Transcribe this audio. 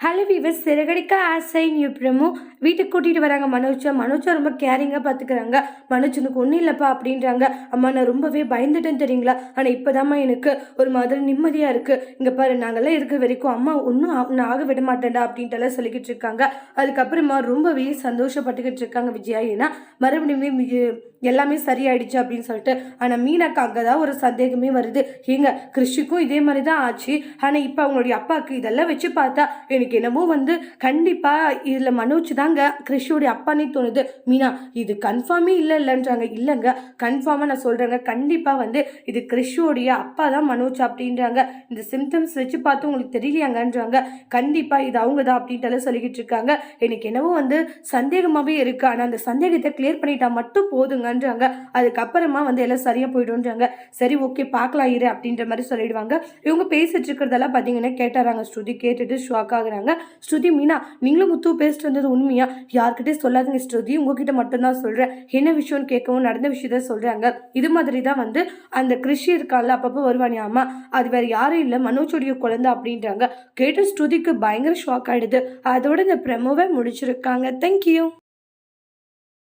Hello viewers Siragadikka ஆசை new promo. வீட்டுக்கு கூட்டிகிட்டு வராங்க மனோஜை. மனோஜை ரொம்ப கேரிங்காக பார்த்துக்கிறாங்க மனோஜனுக்கு ஒன்றும் இல்லைப்பா அப்படின்றாங்க. அம்மா நான் ரொம்பவே பயந்துட்டேன் தெரியுங்களா? ஆனால் இப்போதாம்மா எனக்கு ஒரு மாதிரி நிம்மதியாக இருக்குது இங்கே பாரு நாங்கள்லாம் இருக்கிற வரைக்கும் அம்மா ஒன்றும் நான் ஆக விட மாட்டேன்டா அப்படின்ட்டுலாம் சொல்லிக்கிட்டு இருக்காங்க. அதுக்கப்புறமா ரொம்பவே சந்தோஷப்பட்டுக்கிட்டு இருக்காங்க விஜயா. ஏன்னா மறுபடியுமே எல்லாமே சரியாயிடுச்சு அப்படின்னு சொல்லிட்டு ஆனால் மீனாக்கு அங்கே தான் ஒரு சந்தேகமே வருது. ஏங்க கிருஷிக்கும் இதே மாதிரி தான் ஆச்சு. ஆனால் இப்போ அவங்களுடைய அப்பாவுக்கு இதெல்லாம் வச்சு பார்த்தா எனக்கு எனக்கு என்னமோ வந்து கண்டிப்பாக இதில் மனோஜ் தாங்க கிறிஷுடைய அப்பானே தோணுது. மீனா இது கன்ஃபார்மே இல்லை இல்லைன்றாங்க இல்லைங்க கன்ஃபார்மாக நான் சொல்கிறேங்க கண்டிப்பாக வந்து இது கிறிஷுவோடைய அப்பா தான் மனோஜ் அப்படின்றாங்க. இந்த சிம்டம்ஸ் வச்சு பார்த்து உங்களுக்கு தெரியலையாங்கன்றாங்க. கண்டிப்பாக இது அவங்க தான் அப்படின்ட்டு சொல்லிக்கிட்டு இருக்காங்க. எனக்கு என்னவோ வந்து சந்தேகமாகவே இருக்குது ஆனால் அந்த சந்தேகத்தை கிளியர் பண்ணிட்டா மட்டும் போதுங்கன்றாங்க. அதுக்கப்புறமா வந்து எல்லாம் சரியாக போயிடும்ன்றாங்க. சரி ஓகே பார்க்கலாம் இரு அப்படின்ற மாதிரி சொல்லிடுவாங்க. இவங்க பேசிட்டு இருக்கிறதெல்லாம் பார்த்தீங்கன்னா கேட்டாராங்க ஸ்ருதி கேட்டுட்டு ஷாக் ஆகுறாங்க. ஸ்ருதி மீனா நீங்களும் முத்து பேசிட்டு வந்தது உண்மையா? யார்கிட்டே சொல்லாதீங்க ஸ்ருதி. உங்ககிட்ட மட்டும்தான் சொல்கிறேன் என்ன விஷயம்னு கேட்கவும் நடந்த விஷயத்த சொல்கிறாங்க இது மாதிரி தான் வந்து அந்த கிருஷி இருக்கான்ல அப்பப்போ வருவானே. ஆமா அது வேற யாரும் இல்லை. மனோஜுடைய குழந்தை அப்படின்றாங்க. கேட்ட ஸ்ருதிக்கு பயங்கர ஷாக் ஆயிடுது. அதோட இந்த ப்ரெமோவை முடிச்சிருக்காங்க. தேங்க்யூ